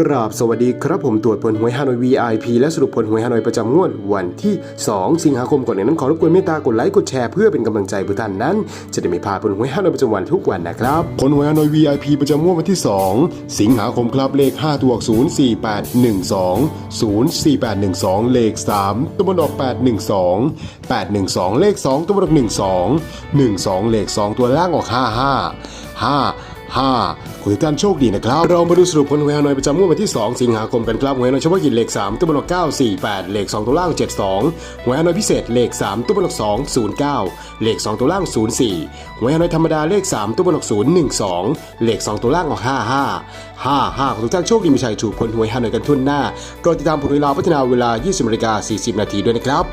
กราบสวัสดีครับผมตรวจผลหวยฮานอย VIP และสรุปผลหวยฮานอยประจำงวดวันที่ 2 สิงหาคมก่อนอื่นนั้นขอรบกวนเมตตากดไลค์กดแชร์เพื่อเป็นกำลังใจผู้ท่านนั้น จะได้ไม่พลาดผลหวยฮานอยประจำวันทุกวันนะครับ ผลหวยฮานอย VIP ประจำงวดวันที่ 2 สิงหาคมครับเลข 5 ตัวออก04812 04812 เลข 3ตัวบนออก 812 812 เลข 2ตัวบนออก12 12 เลข 2 ตัวล่างออก 55 5 5ขอให้ทุกท่านโชคดีนะครับ เรามาดูสรุปผลหวยฮานอยประจำงวดวันที่ 2 สิงหาคมกันครับหวยฮานอยเฉพาะกิจเลข 3ตัวบนออก948 เลข 2 ตัวล่าง 72หวยฮานอยพิเศษเลข 3ตัวบนออก209 เลข 2 ตัวล่าง 04หวยฮานอยธรรมดาเลข 3 ตัวบนออก012 เลข 2 ตัวล่างออก 55 55ขอให้ทุกท่านโชคดีมีชัยถูกผลหวยฮานอยกันทุ่นหน้ารอติดตามผลหวยลาวพัฒนาเวลา 20นาฬิกา40 นาทีด้วยนะครับ